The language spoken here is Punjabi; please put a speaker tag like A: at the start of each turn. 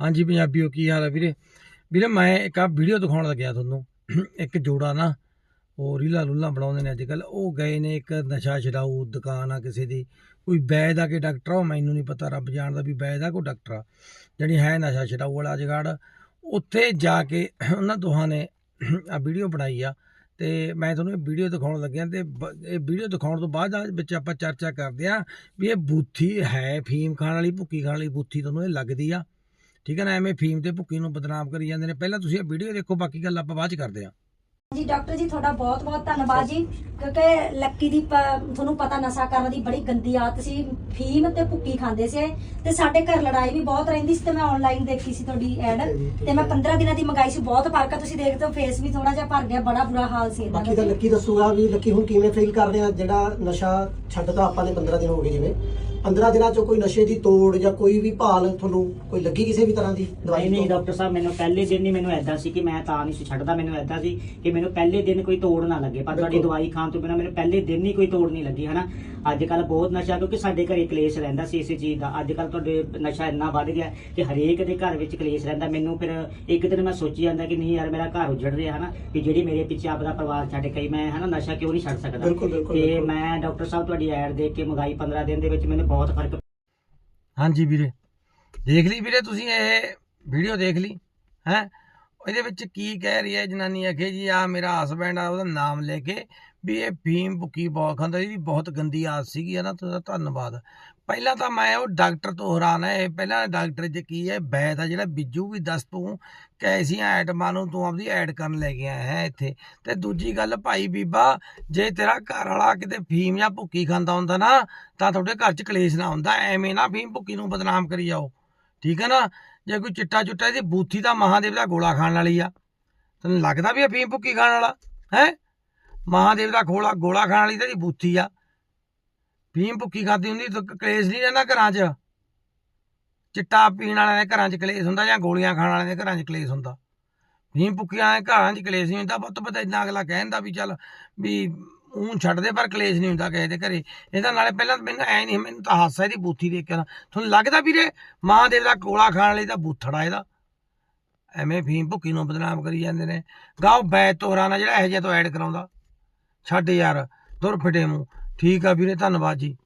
A: ਹਾਂਜੀ ਪੰਜਾਬੀਓ, ਕੀ ਹਾਲ ਹੈ ਵੀਰੇ? ਵੀਰੇ, ਮੈਂ ਇੱਕ ਆ ਵੀਡੀਓ ਦਿਖਾਉਣ ਲੱਗਿਆ ਤੁਹਾਨੂੰ। ਇੱਕ ਜੋੜਾ ਨਾ, ਉਹ ਰੀਲਾ ਲੁੱਲਾ ਬਣਾਉਂਦੇ ਨੇ ਅੱਜ ਕੱਲ ਉਹ ਗਏ ਨੇ ਇੱਕ ਨਸ਼ਾ ਛਡਾਊ ਦੁਕਾਨ ਆ ਕਿਸੇ ਦੀ। ਕੋਈ ਵੈਦ ਆ ਕੇ ਡਾਕਟਰ ਆ, ਉਹ ਮੈਨੂੰ ਨਹੀਂ ਪਤਾ, ਰੱਬ ਜਾਣਦਾ ਵੀ ਵੈਦ ਆ ਕੋਈ ਡਾਕਟਰ ਆ। ਜਿਹੜੀ ਹੈ ਨਸ਼ਾ ਛਡਾਊ ਵਾਲਾ ਜਗਾੜ। ਉੱਥੇ ਜਾ ਕੇ ਉਹਨਾਂ ਦੋਹਾਂ ਨੇ ਆ ਵੀਡੀਓ ਬਣਾਈ ਆ। ਤੇ ਮੈਂ ਤੁਹਾਨੂੰ ਇਹ ਵੀਡੀਓ ਦਿਖਾਉਣ ਲੱਗਿਆ ਤੇ ਬ- ਇਹ ਵੀਡੀਓ ਦਿਖਾਉਣ ਤੋਂ ਬਾਅਦ ਵਿੱਚ ਆਪਾਂ ਚਰਚਾ ਕਰਦੇ ਆ ਵੀ ਇਹ ਬੂਥੀ ਹੈ, ਫੀਮ ਖਾਣ ਵਾਲੀ, ਭੁੱਕੀ ਖਾਣ ਵਾਲੀ ਬੂਥੀ ਤੁਹਾਨੂੰ ਇਹ ਲੱਗਦੀ ਆ। ਠੀਕ ਹੈ ਨਾ, ਐਵੇਂ ਫੀਮ ਤੇ ਭੁੱਕੀ ਨੂੰ ਬਦਨਾਮ ਕਰੀ ਜਾਂਦੇ ਨੇ। ਪਹਿਲਾਂ ਤੁਸੀਂ ਇਹ ਵੀਡੀਓ ਦੇਖੋ, ਬਾਕੀ ਗੱਲ ਆਪਾਂ ਬਾਅਦ ਚ ਕਰਦੇ ਆ
B: ਜੀ, ਡਾਕਟਰ ਜੀ, ਤੁਹਾਡਾ ਬਹੁਤ ਬਹੁਤ ਧੰਨਵਾਦ ਜੀ। ਕਿਉਂਕਿ ਲੱਕੀ ਦੀ ਪ- ਤੁਹਾਨੂੰ ਪਤਾ ਨਸ਼ਾ ਕਰਨ ਦੀ ਬੜੀ ਗੰਦੀ ਆਦਤ ਸੀ ਫੀਮ ਤੇ ਭੁੱਕੀ ਖਾਂਦੇ ਸੀ। ਤੇ ਸਾਡੇ ਘਰ ਲੜਾਈ ਵੀ ਬਹੁਤ ਰਹਿੰਦੀ ਸੀ ਤੇ ਮੈਂ ਆਨਲਾਈਨ ਦੇਖੀ ਸੀ ਤੁਹਾਡੀ ਐਡ ਤੇ ਮੈਂ 15 ਦਿਨਾਂ ਦੀ ਮੰਗਾਈ ਸੀ ਬਹੁਤ ਫ਼ਰਕ ਆ ਤੁਸੀਂ ਦੇਖਦੇ ਹੋ ਫੇਸ ਵੀ ਥੋੜਾ ਜਿਹਾ ਭਰ ਗਿਆ ਬੜਾ ਬੁਰਾ ਹਾਲ ਸੀ ਇਹਦਾ
C: ਬਾਕੀ ਤਾਂ ਲੱਕੀ ਦੱਸੂਗਾ ਵੀ ਲੱਕੀ ਹੁਣ ਕਿਵੇਂ ਫੀਲ ਕਰ ਰਿਹਾ ਜਿਹੜਾ ਨਸ਼ਾ ਛੱਡਦਾ ਆਪਾਂ ਨੇ 15 ਦਿਨ ਹੋ ਗਏ ਜਿਵੇਂ 15 ਦਿਨਾਂ ਚੋਂ ਕੋਈ ਨਸ਼ੇ ਦੀ ਤੋੜ ਜਾਂ ਕੋਈ ਵੀ ਭਾਲ ਤੁਹਾਨੂੰ ਕੋਈ ਲੱਗੀ ਕਿਸੇ ਵੀ ਤਰ੍ਹਾਂ ਦੀ
D: ਨਹੀਂ
C: ਦਵਾਈ
D: ਨਹੀਂ
C: ਤੋਂ?
D: ਡਾਕਟਰ ਸਾਹਿਬ ਮੈਨੂੰ ਪਹਿਲੇ ਦਿਨ ਹੀ ਮੈਨੂੰ ਐਦਾਂ ਸੀ ਕਿ ਮੈਂ ਤਾਂ ਨਹੀਂ ਸੀ ਛੱਡਦਾ ਮੈਨੂੰ ਐਦਾਂ ਸੀ ਕਿ ਮੈਨੂੰ ਪਹਿਲੇ ਦਿਨ ਕੋਈ ਤੋੜ ਨਾ ਲੱਗੇ ਪਰ ਤੁਹਾਡੀ
C: ਬਿਲਕੁਲ।
D: ਦਵਾਈ ਖਾਣ ਤੋਂ ਬਿਨਾਂ ਮੈਨੂੰ ਪਹਿਲੇ ਦਿਨ ਹੀ ਕੋਈ ਤੋੜ ਨਹੀਂ ਲੱਗੀ ਹਨਾ? ਅੱਜ ਕੱਲ ਬਹੁਤ ਨਸ਼ਾ ਕਿਉਂਕਿ ਸਾਡੇ ਘਰੇ ਕਲੇਸ਼ ਰਹਿੰਦਾ ਸੀ ਇਸੇ ਚੀਜ਼ ਦਾ। ਅੱਜ ਕੱਲ ਤੁਹਾਡੇ ਨਸ਼ਾ ਇੰਨਾ ਵੱਧ ਗਿਆ ਕਿ ਹਰੇਕ ਦੇ ਘਰ ਵਿੱਚ ਕਲੇਸ਼ ਰਹਿੰਦਾ। ਮੈਨੂੰ ਫਿਰ ਇੱਕ ਦਿਨ ਮੈਂ ਸੋਚੀ ਜਾਂਦਾ ਕਿ ਨਹੀਂ ਯਾਰ ਮੇਰਾ ਘਰ ਉਜੜ ਰਿਹਾ ਹਨਾ? ਵੀ ਜਿਹੜੀ ਮੇਰੇ ਪਿੱਛੇ ਆਪਦਾ ਪਰਿਵਾਰ ਛੱਡ ਕੇ ਮੈਂ ਹਨਾ ਨਸ਼ਾ ਕਿਉਂ ਨਹੀਂ ਛੱਡ ਸਕਦਾ? ਤੇ। ਮੈਂ ਡਾਕਟਰ ਸਾਹਿਬ ਤੁਹਾਡੀ ਐਡ ਦੇਖ ਕੇ ਮੰਗਾਈ 15 ਦਿਨ ਦੇ ਵਿੱਚ ਮੈਨੂੰ ਬਹੁਤ ਫ਼ਰਕ
A: ਹਾਂਜੀ ਵੀਰੇ। ਦੇਖ ਲਈ ਵੀਰੇ ਤੁਸੀਂ ਇਹ ਵੀਡੀਓ ਦੇਖ ਲਈ ਹੈ? ਇਹਦੇ ਵਿੱਚ ਕੀ ਕਹਿ ਰਹੀ ਹੈ ਜਨਾਨੀ ਆਖੇ ਜੀ ਆ ਮੇਰਾ ਹਸਬੈਂਡ ਆ, ਉਹਦਾ ਨਾਮ ਲੈ ਕੇ ਵੀ ਇਹ ਫੀਮ ਭੁੱਕੀ ਬਹੁਤ ਖਾਂਦਾ ਇਹਦੀ ਬਹੁਤ ਗੰਦੀ ਆਦਤ ਸੀਗੀ, ਹੈ ਨਾ ਤੁਹਾਡਾ ਧੰਨਵਾਦ। ਪਹਿਲਾਂ ਤਾਂ ਮੈਂ ਉਹ ਡਾਕਟਰ ਤੋਂ ਹੈਰਾਨ ਹੈ ਪਹਿਲਾਂ ਡਾਕਟਰ 'ਚ ਕੀ ਹੈ ਬੈਦ ਆ ਜਿਹੜਾ ਬਿੱਜੂ ਵੀ ਦੱਸ ਤੂੰ ਕੈਸੀਆਂ ਆਈਟਮਾਂ ਨੂੰ ਤੂੰ ਆਪਦੀ ਐਡ ਕਰਨ ਲੈ ਗਿਆ ਹੈ ਇੱਥੇ। ਤੇ ਦੂਜੀ ਗੱਲ, ਭਾਈ ਬੀਬਾ, ਜੇ ਤੇਰਾ ਘਰ ਵਾਲਾ ਕਿਤੇ ਫੀਮ ਜਾਂ ਭੁੱਕੀ ਖਾਂਦਾ ਹੁੰਦਾ ਨਾ, ਤਾਂ ਤੁਹਾਡੇ ਘਰ 'ਚ ਕਲੇਸ਼ ਨਾ ਹੁੰਦਾ, ਐਵੇਂ ਨਾ ਫੀਮ ਭੁੱਕੀ ਨੂੰ ਬਦਨਾਮ ਕਰੀ ਜਾਓ। ਠੀਕ ਹੈ ਨਾ? ਜੇ ਕੋਈ ਚਿੱਟਾ ਚੁੱਟਾ ਇਹਦੀ ਬੂਥੀ ਤਾਂ ਮਹਾਦੇਵ ਦਾ ਗੋਲਾ ਖਾਣ ਵਾਲੀ ਆ। ਤੈਨੂੰ ਲੱਗਦਾ ਵੀ ਇਹ ਫੀਮ ਭੁੱਕੀ ਖਾਣ ਵਾਲਾ? ਹੈ? ਮਹਾਦੇਵ ਦਾ ਗੋਲਾ ਗੋਲਾ ਖਾਣ ਵਾਲੀ ਤਾਂ ਇਹਦੀ ਬੂਥੀ ਆ। ਫੀਮ ਭੁੱਕੀ ਖਾਦੀ ਹੁੰਦੀ ਤਾਂ ਕਲੇਸ਼ ਨਹੀਂ ਰਹਿੰਦਾ ਘਰਾਂ 'ਚ? ਚਿੱਟਾ ਪੀਣ ਵਾਲਿਆਂ ਦੇ ਘਰਾਂ 'ਚ ਕਲੇਸ਼ ਹੁੰਦਾ ਜਾਂ ਗੋਲੀਆਂ ਖਾਣ ਵਾਲਿਆਂ ਦੇ ਘਰਾਂ 'ਚ ਕਲੇਸ਼ ਹੁੰਦਾ? ਫੀਮ ਭੁੱਕੀਆਂ ਦੇ ਘਰਾਂ 'ਚ ਕਲੇਸ਼ ਨਹੀਂ ਹੁੰਦਾ। ਬਹੁਤ ਪਤਾ ਇੰਨਾ ਅਗਲਾ ਕਹਿੰਦਾ ਵੀ ਚੱਲ ਵੀ ਉਹ ਛੱਡਦੇ ਪਰ ਕਲੇਸ਼ ਨਹੀਂ ਹੁੰਦਾ ਕਿਸੇ ਦੇ ਘਰੇ। ਇਹਦਾ ਨਾਲੇ ਪਹਿਲਾਂ ਤਾਂ ਮੈਨੂੰ ਐ ਨਹੀਂ, ਮੈਨੂੰ ਤਾਂ ਹਾਸਾ ਇਹਦੀ ਬੂਥੀ ਦੇਖ ਕੇ ਨਾ। ਤੁਹਾਨੂੰ ਲੱਗਦਾ ਵੀਰੇ ਮਹਾਦੇਵ ਦਾ ਕੋਲਾ ਖਾਣ ਲਈ ਤਾਂ ਬੂਥੜਾ ਇਹਦਾ? ਐਵੇਂ ਫੀਮ ਭੁੱਕੀ ਨੂੰ ਬਦਨਾਮ ਕਰੀ ਜਾਂਦੇ ਨੇ। ਗਾਓ ਬੈਤ ਤੋਰਾਨਾ ਜਿਹੜਾ ਇਹੋ ਜਿਹਾ ਤੋਂ ਐਡ ਕਰਾਉਂਦਾ। ਛੱਡ ਯਾਰ ਦੁਰ ਫਿਟੇ ਮੂੰਹ। ਠੀਕ ਆ ਵੀਰੇ, ਧੰਨਵਾਦ ਜੀ।